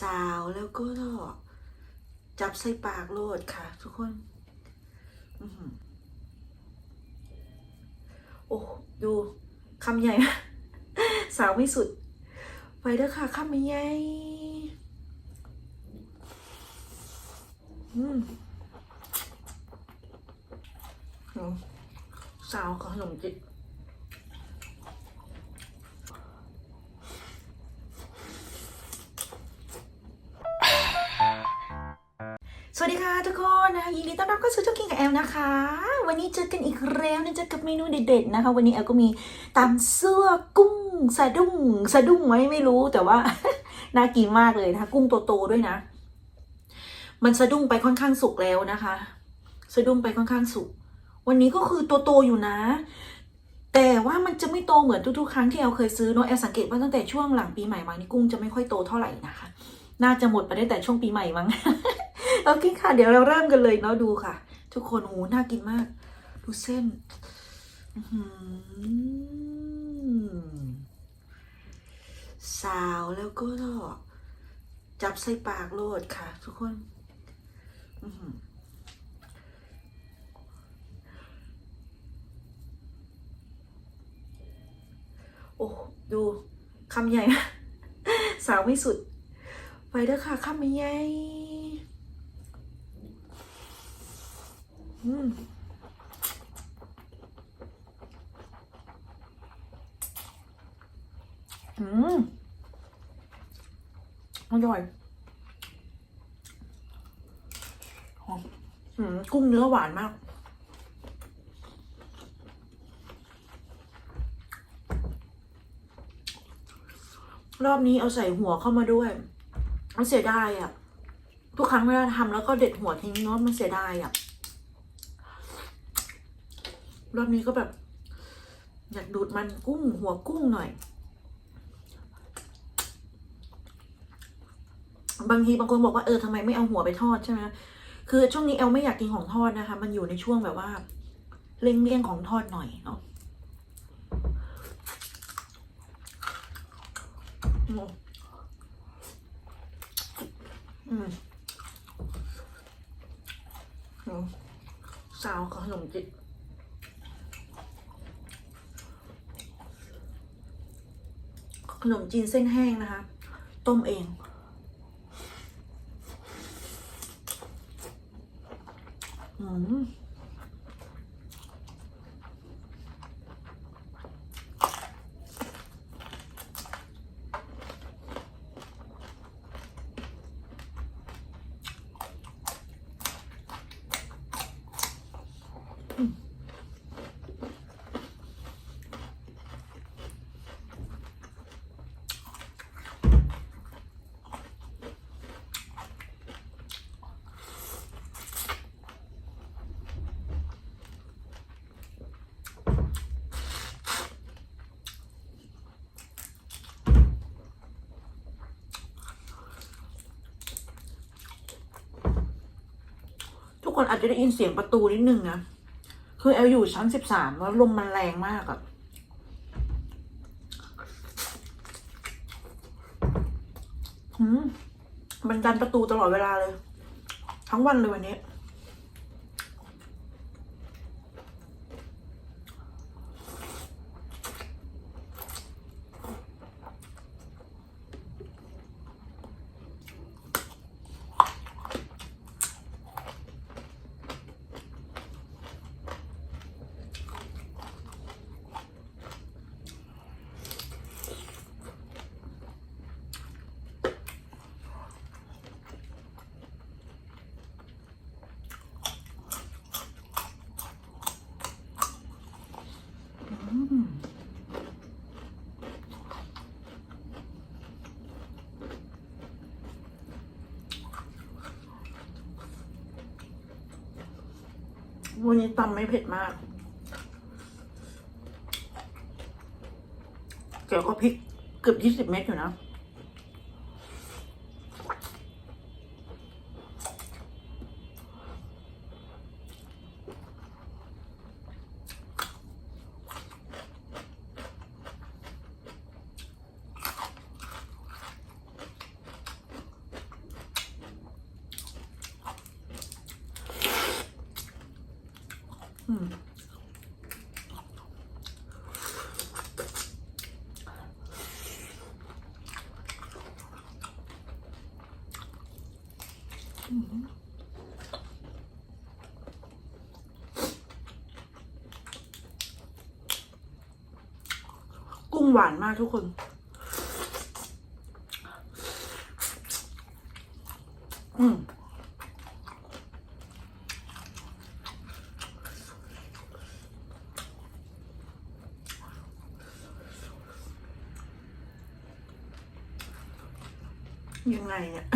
สาวแล้วก็จับใส่ปากโลดค่ะ ทุกคนอโอ้ดูคำใหญ่ สาวไม่สุด ไปเด้อค่ะคำใหญ่อืมอืมสาวกับขนมจีบ แอลนะคะ วันนี้เจอกันอีกแล้วนะเจอกับเมนูเด็ดๆนะคะ วันนี้แอลก็มีตำเสื้อกุ้งสะดุ้งสะดุ้งไหมไม่รู้แต่ว่า น่ากินมากเลยนะคะกุ้งโตๆด้วยนะ มันสะดุ้งไปค่อนข้างสุกแล้วนะคะ สะดุ้งไปค่อนข้างสุก วันนี้ก็คือโตๆอยู่นะ แต่ว่ามันจะไม่โตเหมือนทุกๆครั้งที่แอลเคยซื้อเนอะแอลสังเกตว่าตั้งแต่ช่วงหลังปีใหม่มานี่กุ้งจะไม่ค่อยโตเท่าไหร่นะคะ น่าจะหมดไปได้แต่ช่วงปีใหม่มั้งโอเคค่ะ เดี๋ยวเราเริ่มกันเลยเนาะดูค่ะ ทุกคนโอ้น่ากินมาก ดูเส้นอื้อหือสาวแล้วก็จับใส่ปากโลดค่ะ ทุกคนอือหือโอ้ ดูคำใหญ่ สาวไม่สุด ไปเด้อค่ะคำใหญ่ อืมอืมอร่อยหอมอืมกุ้งเนื้อหวานมากรอบนี้เอาใส่หัวเข้ามาด้วย มันเสียดายอะ่ะ ทุกครั้งเวลาทำแล้วก็เด็ดหัวทิ้งเนาะมันเสียดายอะ่ะ รอบนี้ก็แบบ อยากดูดมันกุ้งหัวกุ้งหน่อย บางทีบางคนบอกว่าเออทำไมไม่เอาหัวไปทอดใช่ไหมคือช่วงนี้แอลไม่อยากกินของทอดนะคะ มันอยู่ในช่วงแบบว่าเลี่ยงเลี่ยงของทอดหน่อยเนาะอืมอืมอืมสาวขนมจีบ ขนมจีนเส้นแห้งนะคะ ต้มเอง อืม คนอาจจะได้ยินเสียงประตูนิดนึงนะ คือแอลอยู่ชั้นสิบสามแล้วลมมันแรงมากอะมันดันประตูตลอดเวลาเลย ทั้งวันเลยวันนี้ วันนี้ตำไม่เผ็ดมาก เกี่ยวก็พริกเกือบยี่สิบเม็ดอยู่นะ กุ้งหวานมากทุกคนอืม ยังไงเนี่ย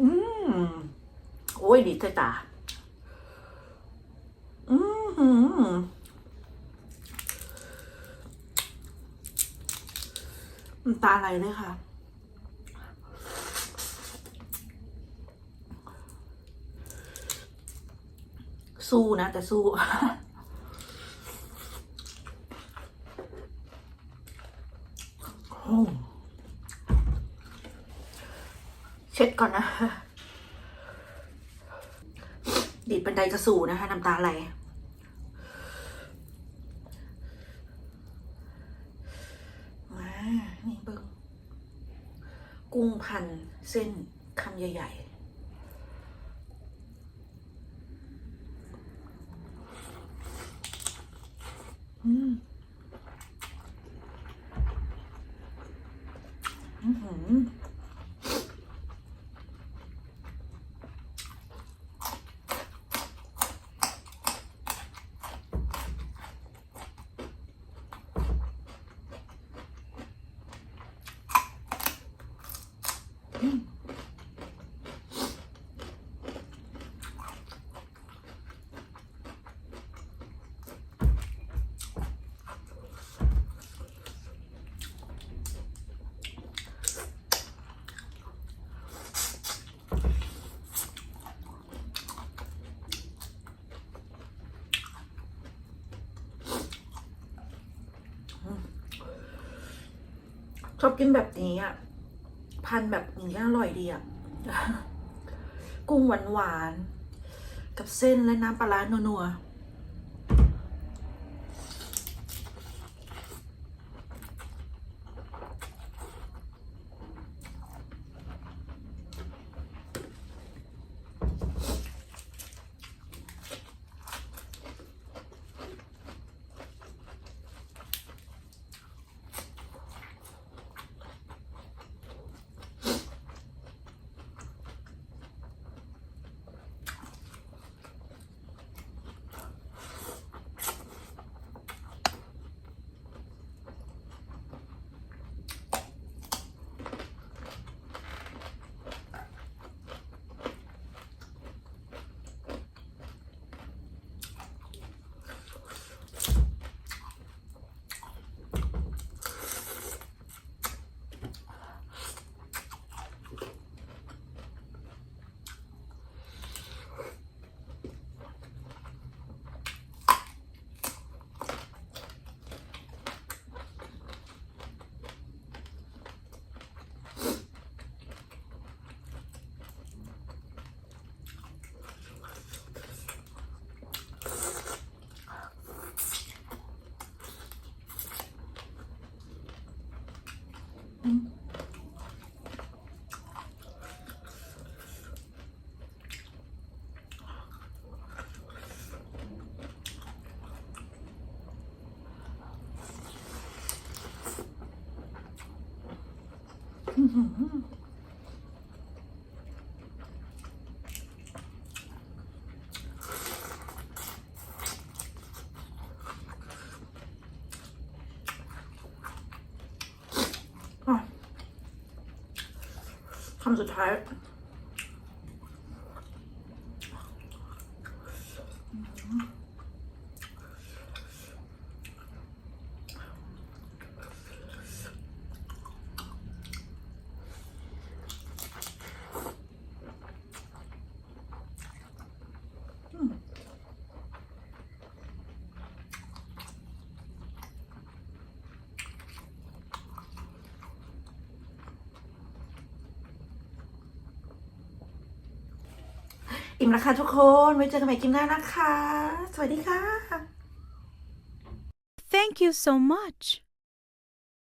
อืม โอ้ยดีใจตา อืมหืมน้ำตาไหลเลยค่ะ สู้นะ แต่สู้โอ้เช็ดก่อนนะ ดีดบันไดกระสู่นะคะน้ำตาไหลมานี่เบิ้งกุ้งพันเส้นคำใหญ่ๆอืม อือหือ ชอบกินแบบนี้อะ พันแบบนี้อร่อยดีอะ กุ้งหวานๆ กับเส้นและน้ำปลาร้านัว 아, 감자 잘. 음. อิ่มนะคะทุกคนไว้เจอกันใหม่คลิปหน้านะคะ สวัสดีค่ะ Thank you so much.